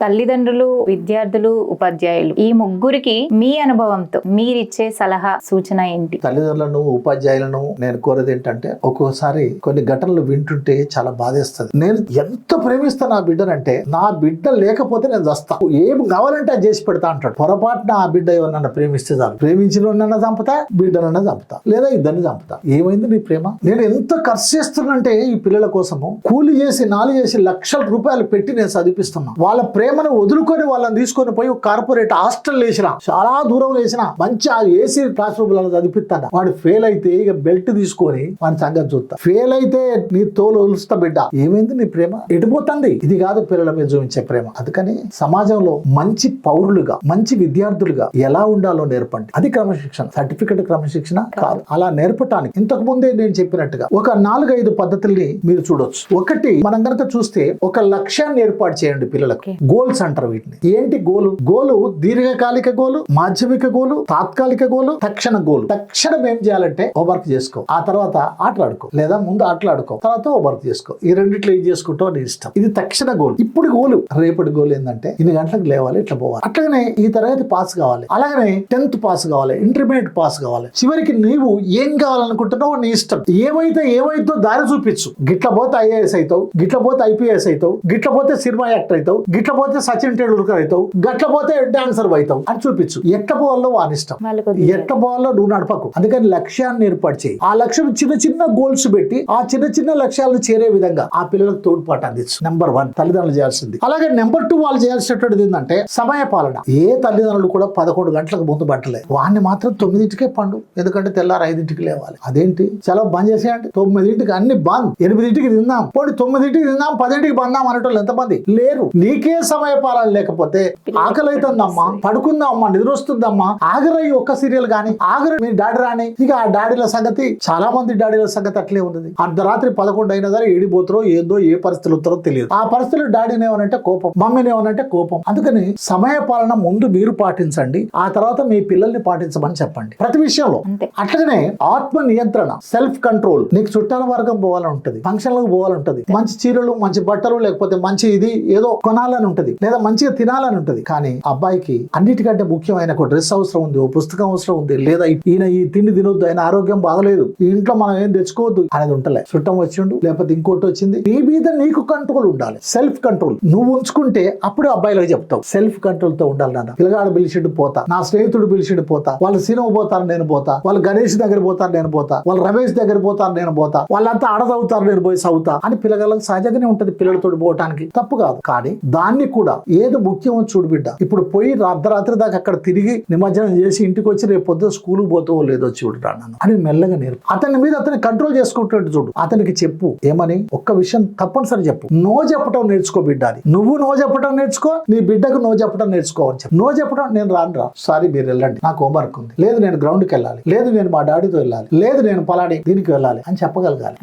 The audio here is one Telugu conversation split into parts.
తల్లిదండ్రులు విద్యార్థులు ఉపాధ్యాయులు ఈ ముగ్గురికి మీ అనుభవంతో మీరిచ్చే సలహా సూచన ఏంటి? తల్లిదండ్రులను ఉపాధ్యాయులను నేను కోరేది ఏంటంటే ఒక్కోసారి కొన్ని ఘటనలు వింటుంటే చాలా బాధేస్తుంది. నేను ఎంత ప్రేమిస్తాను నా బిడ్డనంటే నా బిడ్డ లేకపోతే నేను చస్తా. ఏం కావాలంటే అది చేసి పెడతా అంటాడు. పొరపాటున ఆ బిడ్డ ఎవరన్నా ప్రేమిస్తే చాలు. ప్రేమించిన చంపుతా బిడ్డనన్నా చంపుతా లేదా ఇద్దరిని చంపుతా. ఏమైంది నీ ప్రేమ? నేను ఎంత ఖర్చు చేస్తున్నంటే ఈ పిల్లల కోసము కూలి చేసి నాలుగు చేసి లక్షల రూపాయలు పెట్టి నేను చదివిస్తున్నా వాళ్ళ ప్రేమ ప్రేమను వదులుకొని వాళ్ళని తీసుకొని పోయి కార్పొరేట్ హాస్టల్ వేసిన చాలా దూరం వేసిన మంచి ఆ ఏసీ క్లాస్ రూమ్లలో వాడు ఫెయిల్ అయితే ఇక బెల్ట్ తీసుకొని వాడి సంగతి చూస్తా ఫెయిల్ అయితే నీ తోలు వదులుస్తా బిడ్డ. ఏమైంది నీ ప్రేమ? ఎడిపోతుంది ఇది కాదు పిల్లల మీద చూపించే ప్రేమ. అందుకని సమాజంలో మంచి పౌరులుగా మంచి విద్యార్థులుగా ఎలా ఉండాలో నేర్పండి. అది క్రమశిక్షణ. సర్టిఫికెట్ క్రమశిక్షణ కాదు. అలా నేర్పటానికి ఇంతకు ముందే నేను చెప్పినట్టుగా ఒక నాలుగైదు పద్ధతుల్ని మీరు చూడొచ్చు. ఒకటి మనం కనుక చూస్తే ఒక లక్ష్యాన్ని ఏర్పాటు చేయండి పిల్లలకు. గోల్స్ అంటారు వీటిని. ఏంటి గోలు? గోలు దీర్ఘకాలిక గోలు మాధ్యమిక గోలు తాత్కాలిక గోలు తక్షణ గోలు. తక్షణం ఏం చేయాలంటే హోంవర్క్ చేసుకో. ఆ తర్వాత ఆటలాడుకో. లేదా ముందు ఆటలాడుకో. తర్వాత హోంవర్క్ చేసుకో. ఈ రెండిట్లో ఏం చేసుకుంటావు నీ ఇష్టం. ఇది తక్షణ గోల్. ఇప్పుడు గోలు. రేపటి గోల్ ఏంటంటే ఇన్ని గంటలకు లేవాలి ఇట్లా పోవాలి. అట్లాగనే ఈ తరగతి పాస్ కావాలి. అలాగనే టెన్త్ పాస్ కావాలి ఇంటర్మీడియట్ పాస్ కావాలి. చివరికి నీవు ఏం కావాలనుకుంటున్నావు నీ ఇష్టం. ఏమైతే ఏమైతే దారి చూపించు. గిట్ల పోతే ఐఏఎస్ అవుతావు గిట్ల పోతే ఐపీఎస్ అవుతావు గిట్ల పోతే సినిమా యాక్టర్ అవుతావు గిట్ల పోతే సచిన్ టెండూల్కర్ అవుతావు గట్ల పోతే డాన్సర్ అవుతావు అని చూపించు. ఎట్ల పోవాలో వాని ఇష్టం. వాళ్ళకు వదిలేయాలి. ఎట్ల పోవాలో నువ్వు నడపకు. అందుకని లక్ష్యాన్ని ఏర్పాటు చేయి. ఆ లక్ష్యం చిన్న చిన్న గోల్స్ పెట్టి ఆ చిన్న చిన్న లక్ష్యాలను చేరే విధంగా ఆ పిల్లలకు తోడ్పాటు అందించు. నెంబర్ వన్ తల్లిదండ్రులు చేయాల్సింది. అలాగే నెంబర్ టూ వాళ్ళు చేయాల్సినటువంటిది ఏంటంటే సమయ పాలన. ఏ తల్లిదండ్రులు కూడా పదకొండు గంటలకు ముందు పట్టలే వాడిని మాత్రం తొమ్మిదింటికే పండు. ఎందుకంటే తెల్లారు ఐదింటికి లేవాలి. అదేంటి? చాలా బంద్ చేసేయండి. తొమ్మిదింటికి అన్ని బంద్. ఎనిమిదింటికి తిందాం. పోనీ తొమ్మిదింటికి తిందాం పదింటికి బందాం అనేటోళ్ళు ఎంతమంది? లేరు. నీకే సమయ పాలన లేకపోతే ఆకలి అవుతుందమ్మా పడుకుందామమ్మా నిద్ర వస్తుందమ్మా ఆగరయ్యి ఒక్క సీరియల్ గాని ఆగరు మీ డాడీ రాని ఇక ఆ డాడీల సంగతి చాలా మంది డాడీల సంగతి అట్లే ఉన్నది. అర్ధరాత్రి పదకొండు అయినా సరే ఏడిపోతారో ఏందో ఏ పరిస్థితులు వస్తారో తెలియదు. ఆ పరిస్థితులు డాడీని ఏమనంటే కోపం మమ్మీని ఏమనంటే కోపం. అందుకని సమయ పాలన ముందు మీరు పాటించండి ఆ తర్వాత మీ పిల్లల్ని పాటించమని చెప్పండి. ప్రతి విషయంలో అట్లనే ఆత్మ నియంత్రణ సెల్ఫ్ కంట్రోల్ నీకు చుట్టాల వర్గం పోవాలని ఉంటది ఫంక్షన్లకు పోవాలని ఉంటది. మంచి చీరలు మంచి బట్టలు లేకపోతే మంచి ఇది ఏదో కొనాలని ఉంటది. లేదా మంచిగా తినాలని ఉంటది. కానీ అబ్బాయికి అన్నిటికంటే ముఖ్యమైన ఒక డ్రెస్ అవసరం ఉంది ఓ పుస్తకం అవసరం ఉంది లేదా ఈయన ఈ తిండి తినొద్దు ఆయన ఆరోగ్యం బాగలేదు ఈ ఇంట్లో మనం ఏం తెచ్చుకోవద్దు అనేది ఉంటలే. చుట్టం వచ్చిండు లేకపోతే ఇంకోటి వచ్చింది. నీ మీద నీకు కంట్రోల్ ఉండాలి. సెల్ఫ్ కంట్రోల్ నువ్వు ఉంచుకుంటే అప్పుడు అబ్బాయిలకు చెప్తావు. సెల్ఫ్ కంట్రోల్తో ఉండాలి నాన్న. పిల్లగాడు పిలిచిండు పోతా. నా స్నేహితుడు పిలిచిండు పోతా. వాళ్ళు సినిమా పోతారు నేను పోతా. వాళ్ళు గణేష్ దగ్గర పోతారు నేను పోతా. వాళ్ళు రమేష్ దగ్గర పోతారు నేను పోతా. వాళ్ళంతా ఆడదవుతారు నేను పోయి సవుతా అని పిల్లగాళ్ళకి సహజంగానే ఉంటది పిల్లలతో పోవటానికి. తప్పు కాదు. కానీ దాన్ని కూడా. ఏది ముఖ్యమో చూడు బిడ్డ. ఇప్పుడు పోయి అర్ధరాత్రి దాకా అక్కడ తిరిగి నిమజ్జనం చేసి ఇంటికి వచ్చి రేపు పొద్దున స్కూల్ పోతావో లేదో చూడు రా నన్ను. అని మెల్లగా నేర్పు. అతని మీద అతని కంట్రోల్ చేసుకుంటున్నట్టు చూడు. అతనికి చెప్పు. ఏమని? ఒక్క విషయం తప్పనిసరి చెప్పు. నో చెప్పటం నేర్చుకో బిడ్డ అని నువ్వు నో చెప్పటం నేర్చుకో నీ బిడ్డకు నో చెప్పటం నేర్చుకో అని చెప్పు. నో చెప్పడం నేను రాను రా. సారీ మీరు వెళ్ళండి. నాకు హోంవర్క్ ఉంది. లేదు నేను గ్రౌండ్కి వెళ్ళాలి. లేదు నేను మా డాడీతో వెళ్ళాలి. లేదు నేను పలాడి దీనికి వెళ్ళాలి అని చెప్పగలగాలి.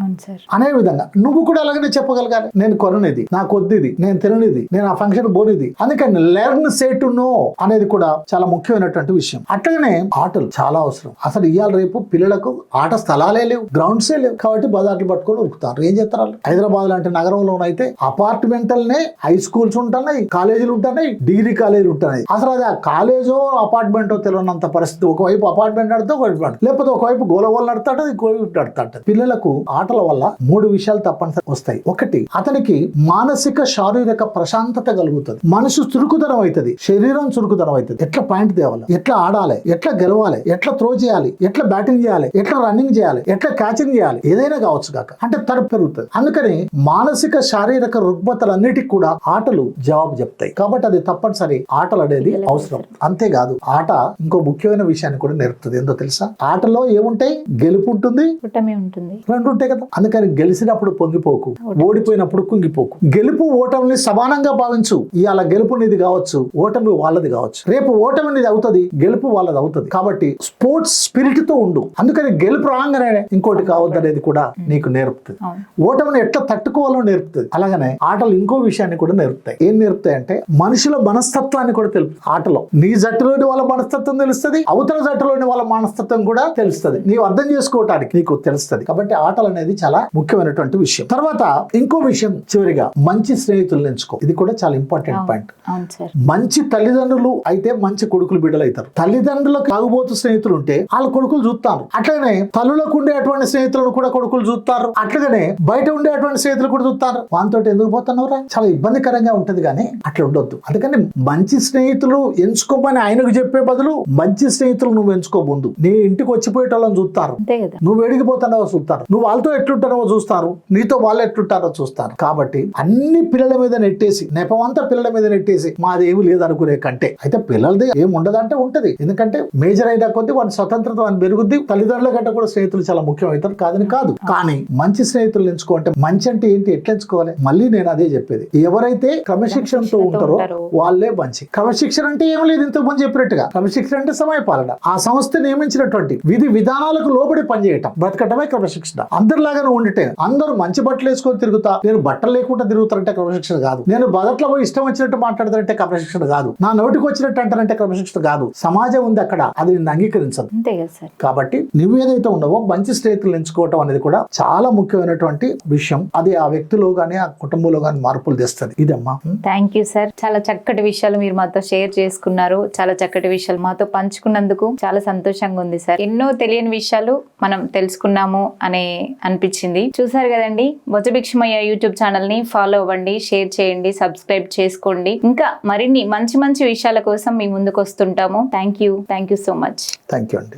అనే విధంగా నువ్వు కూడా అలాగనే చెప్పగలగాలి. నేను కొననిది. నా కొద్దిది నేను తిననిది. నేను ఆ ఫంక్షన్ పోనిది అందుకని లెర్న్ సే టు నో అనేది కూడా చాలా ముఖ్యమైనటువంటి విషయం. అట్లనే ఆటలు చాలా అవసరం. అసలు ఇవాళ రేపు పిల్లలకు ఆట స్థలాలే లేవు గ్రౌండ్సే లేవు. కాబట్టి బజార్లు పట్టుకొని ఉరుకుతారు. ఏం చేస్తారు హైదరాబాద్ లాంటి నగరంలోనైతే అపార్ట్మెంటల్నే హై స్కూల్స్ ఉంటున్నాయి కాలేజీలు ఉంటున్నాయి డిగ్రీ కాలేజీలు ఉంటున్నాయి. అసలు అది ఆ కాలేజో అపార్ట్మెంటో తెలియనంత పరిస్థితి. ఒకవైపు అపార్ట్మెంట్ నడితే ఒకవైపు లేకపోతే ఒకవైపు గోలవోలు నడతాడు ఇంకోవైపు నడతాడు పిల్లలకు ఆటల వల్ల మూడు విషయాలు తప్పనిసరి వస్తాయి. ఒకటి అతనికి మానసిక శారీరక ప్రశాంతత కలుగుతుంది. మనసు చురుకుదనం అవుతుంది. శరీరం చురుకుదనం అవుతుంది. ఎట్లా పాయింట్ తేవాలి? ఎట్లా ఆడాలి? ఎట్లా గెలవాలి? ఎట్లా త్రో చేయాలి? ఎట్లా బ్యాటింగ్ చేయాలి? ఎట్లా రన్నింగ్ చేయాలి? ఎట్లా క్యాచింగ్ చేయాలి? ఏదైనా కావచ్చు కాక. అంటే తరపు పెరుగుతుంది. అందుకని మానసిక శారీరక రుగ్మతలన్నిటికి కూడా ఆటలు జవాబు చెప్తాయి. కాబట్టి అది తప్పనిసరి ఆటలు అనేది అవసరం. అంతేకాదు ఆట ఇంకో ముఖ్యమైన విషయాన్ని కూడా నేర్పుతుంది. ఏందో తెలుసా? ఆటలో ఏముంటాయి? గెలుపు ఉంటుంది. రెండు ఉంటాయి కదా. అందుకని గెలిచినప్పుడు పొంగిపోకు. ఓడిపోయినప్పుడు కుంగిపోకు. గెలుపు ఓటమిని సమానంగా భావించు ఇవాళ గెలుపు నీది కావచ్చు ఓటమి వాళ్ళది కావచ్చు. రేపు ఓటమి నీది అవుతుంది గెలుపు వాళ్ళది అవుతుంది. కాబట్టి స్పోర్ట్స్ స్పిరిట్తో ఉండు. అందుకని గెలుపు రాగానే ఇంకోటి కావద్దు అనేది కూడా నీకు నేర్పుతుంది. ఓటమిని ఎట్లా తట్టుకోవాలో నేర్పుతుంది. అలాగనే ఆటలు ఇంకో విషయాన్ని కూడా నేర్పుతాయి. ఏం నేర్పుతాయి అంటే మనుషుల మనస్తత్వాన్ని కూడా తెలుపు ఆటలో. నీ జట్టులోని వాళ్ళ మనస్తత్వం తెలుస్తుంది అవతల జట్టులోని వాళ్ళ మనస్తత్వం కూడా తెలుస్తుంది. నీవు అర్థం చేసుకోవటానికి నీకు తెలుస్తుంది. కాబట్టి ఆటలు అనేది చాలా ముఖ్యమైనటువంటి విషయం. తర్వాత ఇంకో విషయం చివరిగా మంచి స్నేహితులను ఎంచుకో. ఇది కూడా చాలా ఇంపార్టెంట్ పాయింట్. మంచి తల్లిదండ్రులు అయితే మంచి కొడుకులు బిడ్డలు అవుతారు తల్లిదండ్రులకు తాగుబోతు స్నేహితులు ఉంటే వాళ్ళ కొడుకులు చూస్తారు. అట్లనే తల్లులకు ఉండేటువంటి స్నేహితులను కూడా కొడుకులు చూస్తారు. అట్లనే బయట ఉండేటువంటి స్నేహితులు కూడా చూస్తారు. వానితో ఎందుకు పోతున్నావురా? చాలా ఇబ్బందికరంగా ఉంటది కానీ అట్లా ఉండొద్దు. అందుకని మంచి స్నేహితులు ఎంచుకోమని ఆయనకు చెప్పే బదులు మంచి స్నేహితులు నువ్వు ఎంచుకో ముందు. నీ ఇంటికి వచ్చిపోయేటోళ్ళని చూస్తారు. నువ్వు ఎడిగిపోతున్నావో చూస్తారు. నువ్వు వాళ్ళతో ఎట్లుంటారో చూస్తారు. నీతో వాళ్ళు ఎట్లుంటారో చూస్తారు. కాబట్టి అన్ని పిల్లల మీద నెట్టేసి నెపమంతా పిల్లల మీద నెట్టేసి మాది ఏమి లేదు అనుకునే కంటే. అయితే పిల్లలది ఏం ఉండదంటే ఉంటది. ఎందుకంటే మేజర్ అయినా కొద్దీ వాడి స్వతంత్రత అని పెరుగుద్ది. తల్లిదండ్రుల కంటే కూడా స్నేహితులు చాలా ముఖ్యమవుతారు కాదని కాదు. కానీ మంచి స్నేహితులు ఎంచుకోవాలంటే మంచి అంటే ఏంటి? ఎట్లా ఎంచుకోవాలి? మళ్ళీ నేను అదే చెప్పేది. ఎవరైతే క్రమశిక్షణతో ఉంటారో. వాళ్ళే మంచి. క్రమశిక్షణ అంటే ఏం లేదు ఇంతకు ముందు చెప్పినట్టుగా. క్రమశిక్షణ అంటే సమయపాలన ఆ సంస్థ నియమించినటువంటి విధి విధానాలకు లోబడి పనిచేయటం. బ్రతకటమే క్రమశిక్షణ. అందరిలాగా నువ్వు ఉండితే అందరూ మంచి బట్టలు వేసుకొని తిరుగుతా. నేను బట్టలు లేకుండా తిరుగుతారంటే క్రమశిక్షణ కాదు. నేను బదట్లో పోయి ఇష్టం వచ్చినట్టు మాట్లాడతారంటే క్రమశిక్షణ కాదు. నా నోటికి వచ్చినట్టు అంటారంటే క్రమశిక్షణ కాదు. సమాజం ఉంది అక్కడ అది నిన్ను అంగీకరించదు. అంతే కదా సార్. కాబట్టి నువ్వు ఏదైతే ఉండవో మంచి స్నేహితులు ఎంచుకోవటం అనేది కూడా చాలా ముఖ్యమైనటువంటి విషయం. అది ఆ వ్యక్తిలో గానీ ఆ కుటుంబంలో గానీ మార్పులు తెస్తుంది. ఇదమ్మా. థ్యాంక్ యూ సార్ చాలా చక్కటి విషయాలు మీరు మాతో షేర్ చేసుకున్నారు. చాలా చక్కటి విషయాలు మాతో పంచుకున్నందుకు చాలా సంతోషంగా ఉంది సార్ ఎన్నో తెలియని విషయాలు మనం తెలుసుకున్నాము అనే అనిపించింది. చూసారు కదండి బొజభిక్షమయ్య యూట్యూబ్ ఛానల్ని ఫాలో అవ్వండి షేర్ చేయండి సబ్స్క్రైబ్ చేసుకోండి. ఇంకా మరిన్ని మంచి మంచి విషయాల కోసం మీ ముందుకు వస్తుంటాము. Thank you thank you so much thank you అండి.